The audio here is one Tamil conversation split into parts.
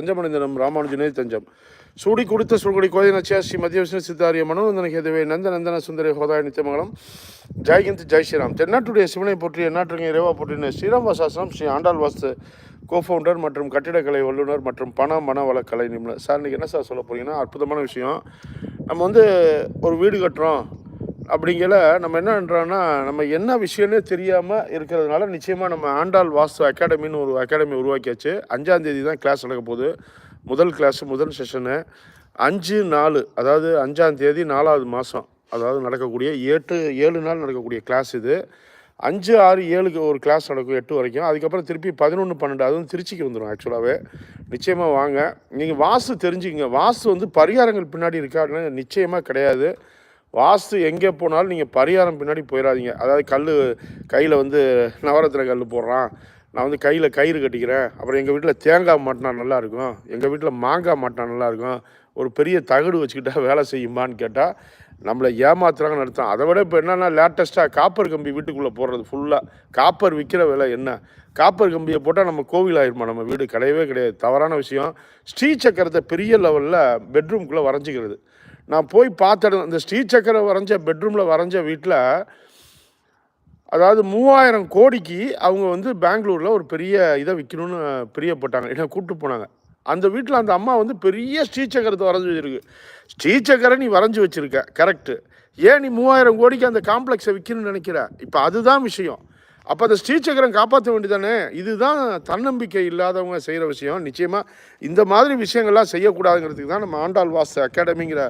தஞ்சமடைந்தனம் ராமானுஜனே தஞ்சம். சூடி குடித்த சுடுகுடி கோதை நச்சியா ஸ்ரீ மத்திய விஷ்ணு சித்தாரிய மனோநந்தன கேதுவே நந்த நந்தன சுந்தரி ஹோதாய நித்தியமங்கலம். ஜெய்கிந்த் ஜெய் ஸ்ரீராம். தென்னாட்டுடைய சிவனை போற்றி எந்நாட்டுங்க இறைவா போற்றின ஸ்ரீராம் வாசாசனம் ஸ்ரீ ஆண்டாள் வாஸ்து கோஃபவுண்டர் மற்றும் கட்டிடக்கலை வல்லுநர் மற்றும் பண மன வளக்கலை நிபுணர். சார் இன்றைக்கி என்ன சார் சொல்ல போகிறீங்கன்னா அற்புதமான விஷயம். நம்ம வந்து ஒரு வீடு கட்டுறோம். அப்படிங்கிற நம்ம என்ன பண்ணுறோன்னா நம்ம என்ன விஷயம்னே தெரியாமல் இருக்கிறதுனால நிச்சயமாக நம்ம ஆண்டாள் வாஸ்து அகாடமின்னு ஒரு அகாடமி உருவாக்கியாச்சு. அஞ்சாந்தேதி தான் கிளாஸ் நடக்க போகுது. முதல் கிளாஸ் முதல் செஷனு அஞ்சு நாலு அதாவது அஞ்சாந்தேதி நாலாவது மாதம் அதாவது நடக்கக்கூடிய எட்டு ஏழு நாள் நடக்கக்கூடிய கிளாஸ் இது. அஞ்சு ஆறு ஏழுக்கு ஒரு கிளாஸ் நடக்கும் எட்டு வரைக்கும். அதுக்கப்புறம் திருப்பி பதினொன்று பன்னெண்டு அதுவும் திருச்சிக்கு வந்துடும் ஆக்சுவலாகவே நிச்சயமாக வாங்க. நீங்கள் வாஸ்து தெரிஞ்சுக்கங்க. வாஸ்து வந்து பரிகாரங்கள் பின்னாடி இருக்கா அப்படின்னா நிச்சயமாக கிடையாது. வாஸ்து எங்கே போனாலும் நீங்கள் பரிகாரம் பின்னாடி போயிடாதீங்க. அதாவது கல் கையில் வந்து நவரத்தின கல் போடுறான். நான் வந்து கையில் கயிறு கட்டிக்கிறேன். அப்புறம் எங்கள் வீட்டில் தேங்காய் மாட்டினா நல்லாயிருக்கும். எங்கள் வீட்டில் மாங்காய் மாட்டினா நல்லாயிருக்கும். ஒரு பெரிய தகடு வச்சுக்கிட்டா வேலை செய்யுமான்னு கேட்டால் நம்மளை ஏமாத்துறாங்கன்னு அர்த்தம் அதை விட இப்போ என்னென்னா லேட்டஸ்ட்டாக காப்பர் கம்பி வீட்டுக்குள்ளே போடுறது ஃபுல்லாக காப்பர் விற்கிற விலை என்ன? காப்பர் கம்பியை போட்டால் நம்ம கோவில் ஆயிருமா? நம்ம வீடு கிடையவே கிடையாது. தவறான விஷயம். ஸ்ரீ சக்கரத்தை பெரிய லெவலில் பெட்ரூம்குள்ளே வரைஞ்சிக்கிறது. நான் போய் பார்த்துடணும் இந்த ஸ்ரீசக்கரை வரைஞ்ச பெட்ரூமில் வரைஞ்ச வீட்டில் அதாவது மூவாயிரம் கோடிக்கு அவங்க வந்து பெங்களூரில் ஒரு பெரிய இதை விற்கணும்னு பிரியப்பட்டாங்க. என்ன கூப்பிட்டு போனாங்க. அந்த வீட்டில் அந்த அம்மா வந்து பெரிய ஸ்ரீசக்கரத்தை வரைஞ்சி வச்சிருக்கு. ஸ்ரீசக்கரை நீ வரைஞ்சி வச்சிருக்க கரெக்டு ஏன் நீ மூவாயிரம் கோடிக்கு அந்த காம்ப்ளெக்ஸை விற்கணும்னு நினைக்கிற? இப்போ அதுதான் விஷயம். அப்போ அந்த ஸ்ரீசக்கரம் காப்பாற்ற வேண்டியதானே? இதுதான் தன்னம்பிக்கை இல்லாதவங்க செய்கிற விஷயம். நிச்சயமாக இந்த மாதிரி விஷயங்கள்லாம் செய்யக்கூடாதுங்கிறதுக்கு தான் நம்ம ஆண்டாள் வாஸ் அகாடமிங்கிற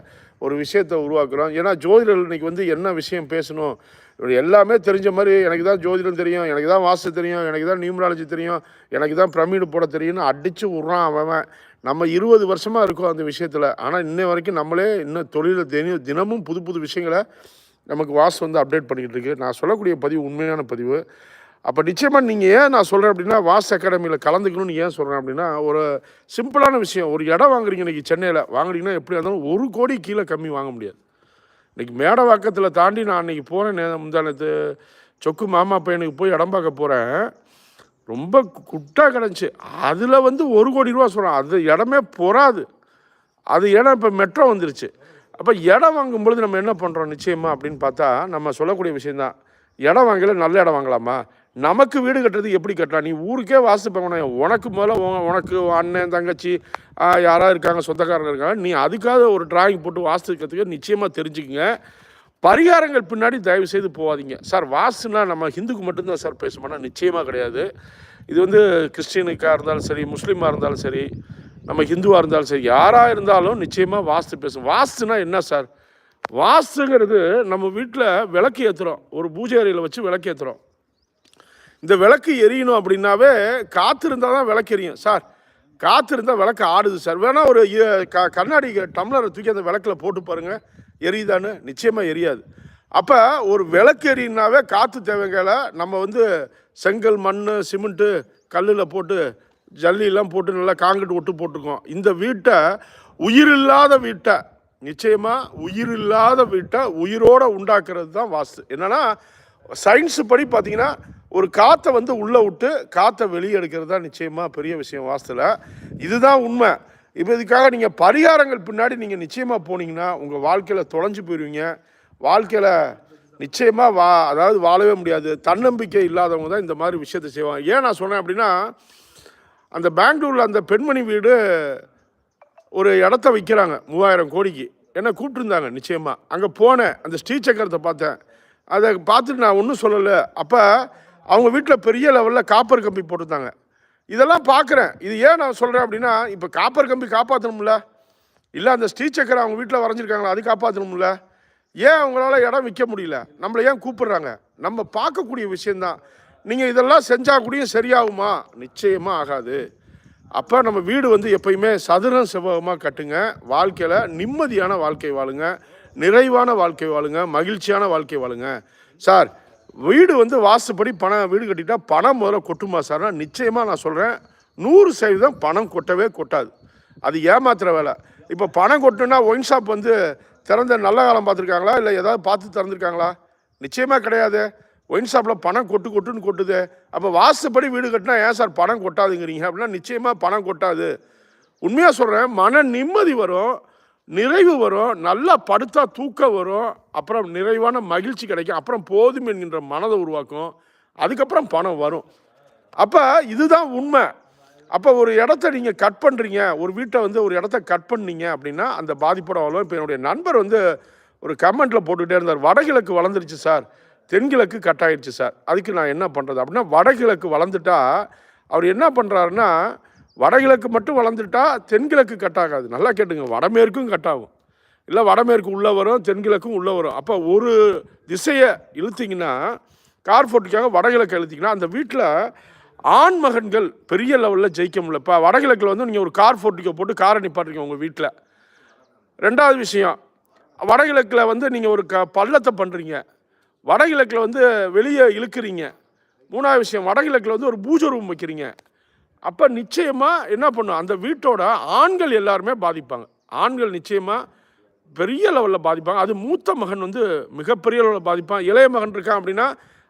ஒரு விஷயத்தை உருவாக்குறோம். ஏன்னா ஜோதிடர்கள் இன்னைக்கு வந்து என்ன விஷயம் பேசணும்? இப்படி எல்லாமே தெரிஞ்ச மாதிரி எனக்கு தான் ஜோதிடம் தெரியும் எனக்கு தான் வாஸ்து தெரியும் எனக்கு தான் நியூமராலஜி தெரியும் எனக்கு தான் பிரமிடு போட தெரியும்னு அடித்து விட்றான் அவன் நம்ம இருபது வருஷமாக இருக்கோம் அந்த விஷயத்தில். ஆனால் இன்ன வரைக்கும் நம்மளே இன்னும் தொழிலில் தினம் தினமும் புது புது விஷயங்களை நமக்கு வாசு வந்து அப்டேட் பண்ணிக்கிட்டு இருக்கு. நான் சொல்லக்கூடிய பதிவு உண்மையான பதிவு. அப்போ நிச்சயமாக நீங்கள் ஏன் நான் சொல்கிறேன் அப்படின்னா வாஸ் அகாடமியில் கலந்துக்கணும்னு ஏன் சொல்கிறேன் அப்படின்னா ஒரு சிம்பிளான விஷயம். ஒரு இடம் வாங்குறீங்க இன்றைக்கி சென்னையில். வாங்குறீங்கன்னா எப்படி இருந்தாலும் ஒரு கோடி கீழே கம்மி வாங்க முடியாது. இன்றைக்கி மேடவாக்கத்தில் தாண்டி நான் அன்றைக்கி போகிறேன் முந்தானத்து சொக்கு மாமா பையனுக்கு போய் இடம் பார்க்க போகிறேன் ரொம்ப குட்டாக கிடந்துச்சு. அதில் வந்து ஒரு கோடி ரூபா சொல்கிறேன் அது இடமே பொறாது. அது இடம் இப்போ மெட்ரோ வந்துருச்சு. அப்போ இடம் வாங்கும் பொழுது நம்ம என்ன பண்ணுறோம் நிச்சயமாக அப்படின்னு பார்த்தா நம்ம சொல்லக்கூடிய விஷயந்தான் இடம் வாங்கல நல்ல இடம் வாங்கலாமா? நமக்கு வீடு கட்டுறது எப்படி கட்டலாம்? நீ ஊருக்கே வாசு பண்ணணும் உனக்கு முதல்ல உனக்கு அண்ணன் தங்கச்சி யாராக இருக்காங்க சொந்தக்காரங்க இருக்காங்க நீ அதுக்காக ஒரு டிராயிங் போட்டு வாஸ்து நிச்சயமாக தெரிஞ்சுக்கங்க. பரிகாரங்கள் பின்னாடி தயவு செய்து போகாதீங்க. சார் வாசுனா நம்ம ஹிந்துக்கு மட்டும்தான் சார் பேசுமானா நிச்சயமாக கிடையாது. இது வந்து கிறிஸ்டினுக்காக இருந்தாலும் சரி முஸ்லீமாக இருந்தாலும் சரி நம்ம ஹிந்துவாக இருந்தாலும் சரி யாராக இருந்தாலும் நிச்சயமாக வாஸ்து பேசும் வாஸ்துனா என்ன சார்? வாஸ்துங்கிறது நம்ம வீட்டில் விளக்கு ஏற்றுறோம் ஒரு பூஜை அறையில் வச்சு விளக்கு ஏற்றுறோம் இந்த விளக்கு எரியணும் அப்படின்னாவே காற்று இருந்தால் தான் விளக்கு எரியும். சார் காற்று இருந்தால் விளக்கு ஆடுது சார். வேணால் ஒரு க கண்ணாடி டம்ளரை தூக்கி அந்த விளக்கில் போட்டு பாருங்கள் எரியுதான்னு? நிச்சயமாக எரியாது. அப்போ ஒரு விளக்கு எரியினாவே காற்று தேவைங்களை நம்ம வந்து செங்கல் மண் சிமெண்ட்டு கல்லில் போட்டு ஜல்லியெல்லாம் போட்டு நல்லா காங்கிரீட் ஒட்டு போட்டிருக்கோம். இந்த வீட்டை உயிரில்லாத வீட்டை நிச்சயமாக உயிரில்லாத வீட்டை உயிரோடு உண்டாக்குறது தான் வாஸ்து. என்னென்னா சயின்ஸு படி பார்த்திங்கன்னா ஒரு காற்றை வந்து உள்ளே விட்டு காற்றை வெளியே எடுக்கிறது தான் நிச்சயமாக பெரிய விஷயம் வாஸ்துல இதுதான் உண்மை. இப்போ இதுக்காக நீங்கள் பரிகாரங்கள் பின்னாடி நீங்கள் நிச்சயமாக போனீங்கன்னா உங்கள் வாழ்க்கையில் தொலைஞ்சு போயிடுவீங்க வாழ்க்கையில் நிச்சயமாக வா அதாவது வாழவே முடியாது. தன்னம்பிக்கை இல்லாதவங்க தான் இந்த மாதிரி விஷயத்தை செய்வாங்க. ஏன் நான் சொன்னேன் அப்படின்னா அந்த பெங்களூரில் அந்த பெண்மணி வீடு ஒரு இடத்த விற்கிறாங்க மூவாயிரம் கோடிக்கு. என்ன கூப்பிட்டுருந்தாங்க நிச்சயமாக அங்கே போனேன் அந்த ஸ்ரீ சக்கரத்தை பார்த்தேன். அதை பார்த்துட்டு நான் ஒன்றும் சொல்லலை. அப்போ அவங்க வீட்டில் பெரிய லெவலில் காப்பர் கம்பி போட்டிருந்தாங்க. இதெல்லாம் பார்க்குறேன் இது ஏன் நான் சொல்கிறேன் அப்படின்னா இப்போ காப்பர் கம்பி காப்பாற்றணும்ல இல்லை அந்த ஸ்ரீ அவங்க வீட்டில் வரைஞ்சிருக்காங்களா? அது காப்பாற்றணும்ல ஏன் அவங்களால இடம் விற்க முடியல? நம்மளை ஏன் கூப்பிடுறாங்க? நம்ம பார்க்கக்கூடிய விஷயந்தான் நீங்கள் இதெல்லாம் செஞ்சால் கூடயும் சரியாகுமா? நிச்சயமாக ஆகாது. அப்போ நம்ம வீடு வந்து எப்பயுமே சதுரம் செவ்வகமாக கட்டுங்க. வாழ்க்கையில் நிம்மதியான வாழ்க்கை வாழுங்க. நிறைவான வாழ்க்கை வாழுங்க. மகிழ்ச்சியான வாழ்க்கை வாழுங்க. சார் வீடு வந்து வாசுப்படி பணம் வீடு கட்டிட்டா பணம் முதல்ல கொட்டுமா சார்னா நிச்சயமாக நான் சொல்கிறேன் நூறு சதவீதம் பணம் கொட்டவே கொட்டாது. அது ஏமாத்துகிற வேலை. இப்போ பணம் கொட்டுனா ஒயின் ஷாப் வந்து திறந்த நல்ல காலம் பார்த்துருக்காங்களா? இல்லை ஏதாவது பார்த்து திறந்துருக்காங்களா? நிச்சயமாக கிடையாது. ஒயின் ஷாப்பில் பணம் கொட்டு கொட்டுன்னு கொட்டுது. அப்போ வாசுப்படி வீடு கட்டினா ஏன் சார் பணம் கொட்டாதுங்கிறீங்க? அப்படின்னா நிச்சயமாக பணம் கொட்டாது. உண்மையாக சொல்கிறேன் மன நிம்மதி வரும். நிறைவு வரும் நல்லா படுத்தா தூக்கம் வரும் அப்புறம் நிறைவான மகிழ்ச்சி கிடைக்கும் அப்புறம் போதும் என்கின்ற மனதை உருவாக்கும் அதுக்கப்புறம் பணம் வரும். அப்போ இதுதான் உண்மை. அப்போ ஒரு இடத்த நீங்கள் கட் பண்ணுறீங்க ஒரு வீட்டை வந்து ஒரு இடத்த கட் பண்ணீங்க அப்படின்னா அந்த பாதிப்போட வரும் இப்போ என்னுடைய நண்பர் வந்து ஒரு கமெண்ட்டில் போட்டுக்கிட்டே இருந்தார் வடகிழக்கு வளர்ந்துருச்சு சார் தென்கிழக்கு கட் ஆயிடுச்சு சார் அதுக்கு நான் என்ன பண்ணுறது அப்படின்னா வடகிழக்கு வளர்ந்துட்டா அவர் என்ன பண்ணுறாருன்னா வடகிழக்கு மட்டும் வளர்ந்துட்டா தென்கிழக்கு கட்டாகாது நல்லா கேட்டுங்க. வடமேற்கும் கட்டாகும் இல்லை வடமேற்கு உள்ளே வரும் தென்கிழக்கும் உள்ளே வரும். அப்போ ஒரு திசையை இழுத்திங்கன்னா கார்போர்ட்டுக்காக வடகிழக்கு இழுத்தீங்கன்னா அந்த வீட்டில் ஆண் மகன்கள் பெரிய லெவலில் ஜெயிக்க முடியல. இப்போ வடகிழக்கில் வந்து நீங்கள் ஒரு கார் ஃபோர்ட்டிக்கோ போட்டு காரை நிப்பாட்டுங்க உங்கள் வீட்டில் ரெண்டாவது விஷயம் வடகிழக்கில் வந்து நீங்கள் ஒரு க பள்ளத்தை பண்ணுறீங்க வடகிழக்கில் வந்து வெளியே இழுக்கிறீங்க. மூணாவது விஷயம் வடகிழக்கில் வந்து ஒரு பூஜை ரூம் வைக்கிறீங்க. அப்போ நிச்சயமாக என்ன பண்ணும்? அந்த வீட்டோட ஆண்கள் எல்லாருமே பாதிப்பாங்க. ஆண்கள் நிச்சயமாக பெரிய லெவலில் பாதிப்பாங்க. அது மூத்த மகன் வந்து மிகப்பெரிய லெவலில் பாதிப்பான். இளைய மகன் இருக்கான் அப்படின்னா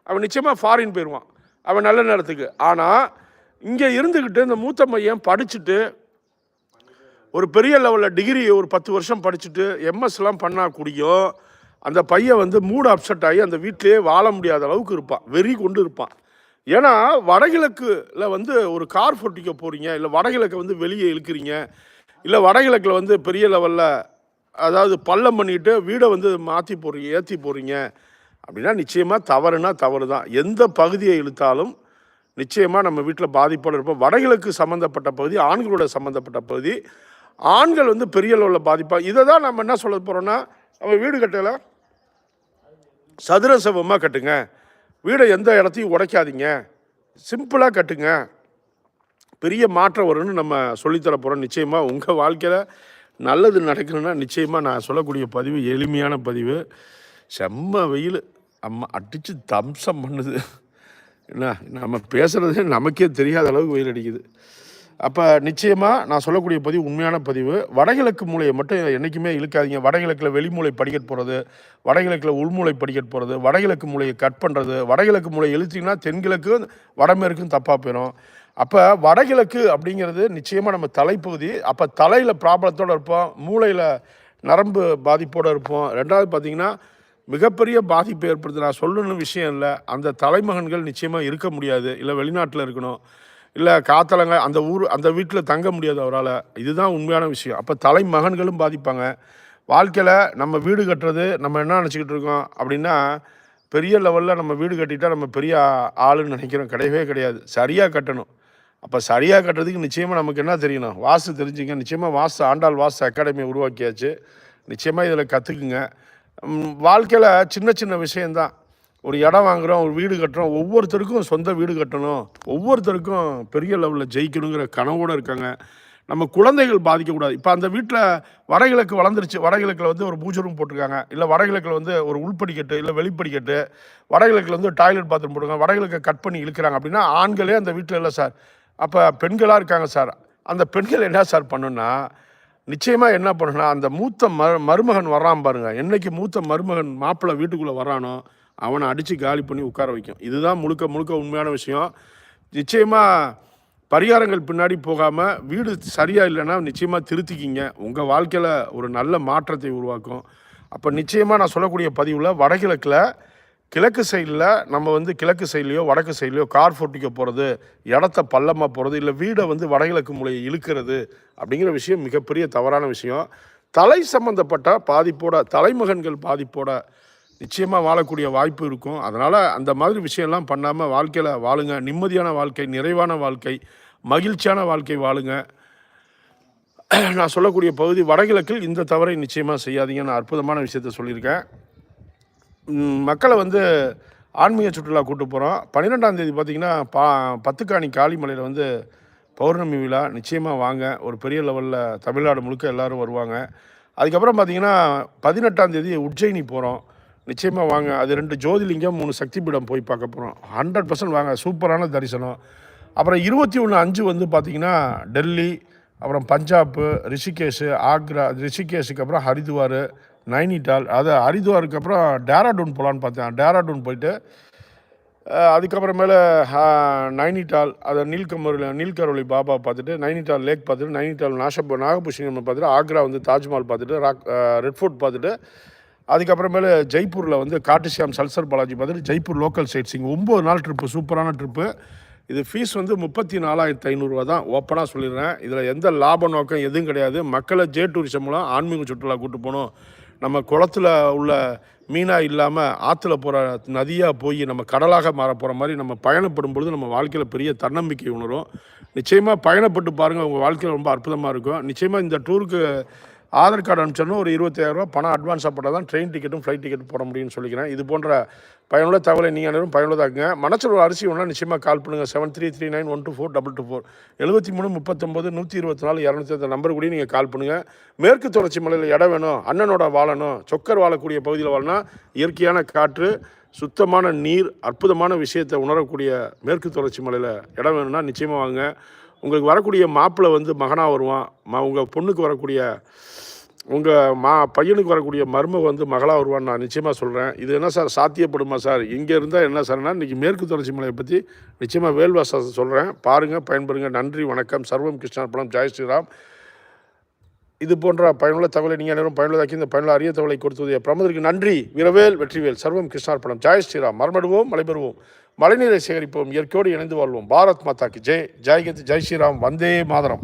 அவன் நிச்சயமாக ஃபாரின் போயிடுவான் அவன் நல்ல நேரத்துக்கு. ஆனால் இங்கே இருந்துக்கிட்டு இந்த மூத்த மையன் படிச்சுட்டு ஒரு பெரிய லெவலில் டிகிரி ஒரு பத்து வருஷம் படிச்சுட்டு எம்எஸ்லாம் பண்ணால் கூடியும் அந்த பையன் வந்து மூடு அப்செட் ஆகி அந்த வீட்டிலே வாழ முடியாத அளவுக்கு இருப்பான். வெறி கொண்டு இருப்பான். ஏன்னா வடகிழக்குல வந்து ஒரு கார் ஃபோர்ட்டிக்க போகிறீங்க இல்லை வடகிழக்கை வந்து வெளியே இழுக்கிறீங்க இல்லை வடகிழக்கில் வந்து பெரிய லெவலில் அதாவது பள்ளம் பண்ணிட்டு வீடை வந்து மாற்றி போடுறீங்க ஏற்றி போகிறீங்க அப்படின்னா நிச்சயமாக தவறுனா தவறு தான். எந்த பகுதியை இழுத்தாலும் நிச்சயமாக நம்ம வீட்டில் பாதிப்போடு இருப்போம். வடகிழக்கு சம்மந்தப்பட்ட பகுதி ஆண்களோட சம்மந்தப்பட்ட பகுதி ஆண்கள் வந்து பெரிய அளவில் பாதிப்பாக இதை தான் நம்ம என்ன சொல்ல போகிறோன்னா நம்ம வீடு கட்டலை சதுர சமமாக கட்டுங்க. வீடை எந்த இடத்தையும் உடைக்காதீங்க. சிம்பிளாக கட்டுங்க. பெரிய மாற்றம் வரும்னு நம்ம சொல்லித்தர போகிறோம் நிச்சயமாக உங்கள் வாழ்க்கையில் நல்லது நடக்கணும்னா நிச்சயமாக நான் சொல்லக்கூடிய பதிவு எளிமையான பதிவு. செம்ம வெயில். அம்மா அடித்து தம்சம் பண்ணுது. என்ன நம்ம பேசுகிறதே நமக்கே தெரியாத அளவுக்கு வெயில் அடிக்குது. அப்போ நிச்சயமாக நான் சொல்லக்கூடிய பதிவு உண்மையான பதிவு. வடகிழக்கு மூலையை மட்டும் என்றைக்குமே இழுக்காதீங்க. வடகிழக்கில் வெளிமூலை படிக்கட் போகிறது வடகிழக்கில் உள்மூலை படிக்கட் போகிறது வடகிழக்கு மூலையை கட் பண்ணுறது வடகிழக்கு மூலையை இழுத்திங்கன்னா தென்கிழக்கும் வடமேற்கும் தப்பாக போயிடும் அப்போ வடகிழக்கு அப்படிங்கிறது நிச்சயமாக நம்ம தலைப்பகுதி. அப்போ தலையில் ப்ராப்ளத்தோடு இருப்போம் மூளையில் நரம்பு பாதிப்போடு இருப்போம். ரெண்டாவது பார்த்தீங்கன்னா மிகப்பெரிய பாதிப்பு ஏற்படுத்தி நான் சொல்லணும்னு விஷயம் இல்லை. அந்த தலைமகன்கள் நிச்சயமாக இருக்க முடியாது. இல்லை வெளிநாட்டில் இருக்கணும். இல்லை காத்தலங்க அந்த ஊர் அந்த வீட்டில் தங்க முடியாது அவரால். இதுதான் உண்மையான விஷயம். அப்போ தலைமகன்களும் பாதிப்பாங்க. வாழ்க்கையில் நம்ம வீடு கட்டுறது நம்ம என்ன நினச்சிக்கிட்டு இருக்கோம் அப்படின்னா பெரிய லெவலில் நம்ம வீடு கட்டிட்டா நம்ம பெரிய ஆளுன்னு நினைக்கிறோம். கிடையவே கிடையாது. சரியாக கட்டணும். அப்போ சரியாக கட்டுறதுக்கு நிச்சயமாக நமக்கு என்ன தெரியணும்? வாஸ்து தெரிஞ்சுங்க. நிச்சயமாக வாஸ்து ஆண்டாள் வாசு அகாடமியை உருவாக்கியாச்சு. நிச்சயமாக இதில் கற்றுக்குங்க வாழ்க்கையில் சின்ன சின்ன விஷயந்தான் ஒரு இடம் வாங்குகிறோம் ஒரு வீடு கட்டுறோம் ஒவ்வொருத்தருக்கும் சொந்த வீடு கட்டணும். ஒவ்வொருத்தருக்கும் பெரிய லெவலில் ஜெயிக்கணுங்கிற கனவோடு இருக்காங்க. நம்ம குழந்தைகள் பாதிக்கக்கூடாது. இப்போ அந்த வீட்டில் வடகிழக்கு வளர்ந்துருச்சு. வடகிழக்கில் வந்து ஒரு பூஜை ரூம் போட்டிருக்காங்க. இல்லை வடகிழக்கில் வந்து ஒரு உள்படிக்கட்டு இல்லை வெளிப்படிக்கட்டு. வடகிழக்கில் வந்து டாய்லெட் பாத்ரூம் போட்டுருக்காங்க. வடகிழக்கை கட் பண்ணி இழுக்கிறாங்க அப்படின்னா ஆண்களே அந்த வீட்டில் இல்லை சார். அப்போ பெண்களாக இருக்காங்க சார். அந்த பெண்கள் என்ன சார் பண்ணுன்னா நிச்சயமாக என்ன பண்ணுன்னா அந்த மூத்த மரு மருமகன் வர்றான் பாருங்கள் என்றைக்கு மூத்த மருமகன் மாப்பிள்ளை வீட்டுக்குள்ளே வரானோ அவனை அடித்து காலி பண்ணி உட்கார வைக்கும். இதுதான் முழுக்க முழுக்க உண்மையான விஷயம். நிச்சயமாக பரிகாரங்கள் பின்னாடி போகாமல் வீடு சரியாக இல்லைன்னா நிச்சயமாக திருத்திக்கிங்க. உங்கள் வாழ்க்கையில் ஒரு நல்ல மாற்றத்தை உருவாக்கும். அப்போ நிச்சயமாக நான் சொல்லக்கூடிய பதிவில் வடகிழக்கில் கிழக்கு சைடில் நம்ம வந்து கிழக்கு சைட்லேயோ வடக்கு சைட்லேயோ கார் ஃபோட்டிக்க போகிறது இடத்த பள்ளமாக போகிறது இல்லை வீடை வந்து வடகிழக்கு மூலையை இழுக்கிறது அப்படிங்கிற விஷயம் மிகப்பெரிய தவறான விஷயம். தலை சம்பந்தப்பட்ட பாதிப்போட தலைமகன்கள் பாதிப்போட நிச்சயமாக வாழக்கூடிய வாய்ப்பு இருக்கும். அதனால் அந்த மாதிரி விஷயம்லாம் பண்ணாமல் வாழ்க்கையில் வாழுங்க. நிம்மதியான வாழ்க்கை நிறைவான வாழ்க்கை மகிழ்ச்சியான வாழ்க்கை வாழுங்க. நான் சொல்லக்கூடிய பகுதி வடகிழக்கில் இந்த தவறை நிச்சயமாக செய்யாதீங்க நான் அற்புதமான விஷயத்த சொல்லியிருக்கேன். மக்களை வந்து ஆன்மீக சுற்றுலா கூட்டு போகிறோம் பன்னிரெண்டாம் தேதி பார்த்திங்கன்னா பா பத்துக்காணி காளிமலையில் வந்து பௌர்ணமி விழா. நிச்சயமாக வாங்க. ஒரு பெரிய லெவலில் தமிழ்நாடு முழுக்க எல்லாரும் வருவாங்க. அதுக்கப்புறம் பார்த்தீங்கன்னா பதினெட்டாம் தேதி உஜ்ஜயினி போகிறோம் நிச்சயமாக வாங்க. அது ரெண்டு ஜோதிலிங்கம் மூணு சக்தி பீடம் போய் பார்க்க போகிறோம் ஹண்ட்ரட் பர்சன்ட் வாங்க. சூப்பரான தரிசனம். அப்புறம் இருபத்தி ஒன்று அஞ்சு வந்து பார்த்திங்கன்னா டெல்லி அப்புறம் பஞ்சாப்பு ரிஷிகேஷ் ஆக்ரா ரிஷிகேஷுக்கு அப்புறம் அஹ் அதுக்கப்புறமேல அஹ், நைனிடால் அதை நீல்கமரில் நீல்கரோலி பாபா பார்த்துட்டு நைனிடால் லேக் பார்த்துட்டு நைனிடால் நாஷப் நாகபூஷணி பார்த்துட்டு ஆக்ரா வந்து தாஜ்மஹால் பார்த்துட்டு ராக் ரெட் ஃபோர்ட் பார்த்துட்டு அதுக்கப்புறமேல ஜெய்ப்பூரில் வந்து காட்டுசியாம் சல்சர் பாலாஜி பார்த்துட்டு ஜெய்ப்பூர் லோக்கல் சைட்ஸிங் ஒம்பது நாள் ட்ரிப்பு சூப்பரான ட்ரிப்பு. இது ஃபீஸ் வந்து முப்பத்தி நாலாயிரத்து ஐநூறுரூவா தான். ஓப்பனாக சொல்லிடுறேன். இதில் எந்த லாப நோக்கம் எதுவும் கிடையாது. மக்களை ஜே டூரிசம் மூலம் ஆன்மீக சுற்றுலா கூட்டு போகணும். நம்ம குளத்துல உள்ள மீனாக இல்லாமல் ஆற்றுல போகிற நதியாக போய் நம்ம கடலாக மாற போகிற மாதிரி நம்ம பயணப்படும் பொழுது நம்ம வாழ்க்கையில் பெரிய தன்னம்பிக்கை உணரும். நிச்சயமாக பயணப்பட்டு பாருங்கள் உங்கள் வாழ்க்கையில் ரொம்ப அற்புதமாக இருக்கும். நிச்சயமாக இந்த டூருக்கு ஆதார் கார்டு அனுப்பிச்சோன்னா ஒரு இருபத்தாயிரரூவா பணம் அட்வான்ஸாக போட்டால் தான் ட்ரெயின் டிக்கெட்டும் ஃப்ளைட் டிக்கெட் போட முடியும்னு சொல்லிக்கிறேன். இது போன்ற பயனுள்ள தகவலை நீங்கள் அனைவரும் பயனுள்ளதாக்குங்க. மனசில் ஒரு அரிசி ஒன்றா நிச்சயமாக கால் பண்ணுங்கள் seven three three nine one two four double two four எழுபத்தி மூணு முப்பத்தொம்பது நூற்றி இருபத்தி நாலு இரநூத்தி அந்த நம்பர் கூட நீங்கள் கால் பண்ணுங்கள் மேற்கு தொடர்ச்சி மலையில் இடம் வேணும். அண்ணனோட வாழணும். சொக்கர் வாழக்கூடிய பகுதியில் வாழணும் இயற்கையான காற்று சுத்தமான நீர் அற்புதமான விஷயத்தை உணரக்கூடிய மேற்கு தொடர்ச்சி மலையில் இடம் வேணும்னா நிச்சயமாக வாங்க உங்களுக்கு வரக்கூடிய மாப்பிள்ளை வந்து மகனாக வருவான். மா உங்கள் பொண்ணுக்கு வரக்கூடிய உங்கள் மா பையனுக்கு வரக்கூடிய மருமக வந்து மகளாக வருவான்னு நான் நிச்சயமாக சொல்கிறேன் இது என்ன சார் சாத்தியப்படுமா சார்? இங்கே இருந்தால் என்ன சார்னா இன்றைக்கி மேற்கு தொடர்ச்சி மலையை பற்றி நிச்சயமாக வேல்வாசத்தை சொல்கிறேன் பாருங்கள் பயன்பெறுங்க. நன்றி வணக்கம். சர்வம் கிருஷ்ணார்பணம் ஜெய் ஸ்ரீராம். இது போன்ற பயனுள்ள தகவலை நீங்கள் அனைவரும் பயனுள்ளதாக்கி இந்த பயனுள்ள அரிய தகவலை கொடுத்தது பிரமதற்கு நன்றி. விரவேல் வெற்றிவேல். சர்வம் கிருஷ்ணார்பணம் ஜெய் ஸ்ரீராம். மரமடுவோம் மலைபெறுவோம். மழைநீரை சேகரிப்போம் இயற்கையோடு இணைந்து வாழ்வோம். பாரத் மாதாக்கு ஜெய். ஜெய்கத் ஜெய் ஸ்ரீராம். வந்தே மாதரம்.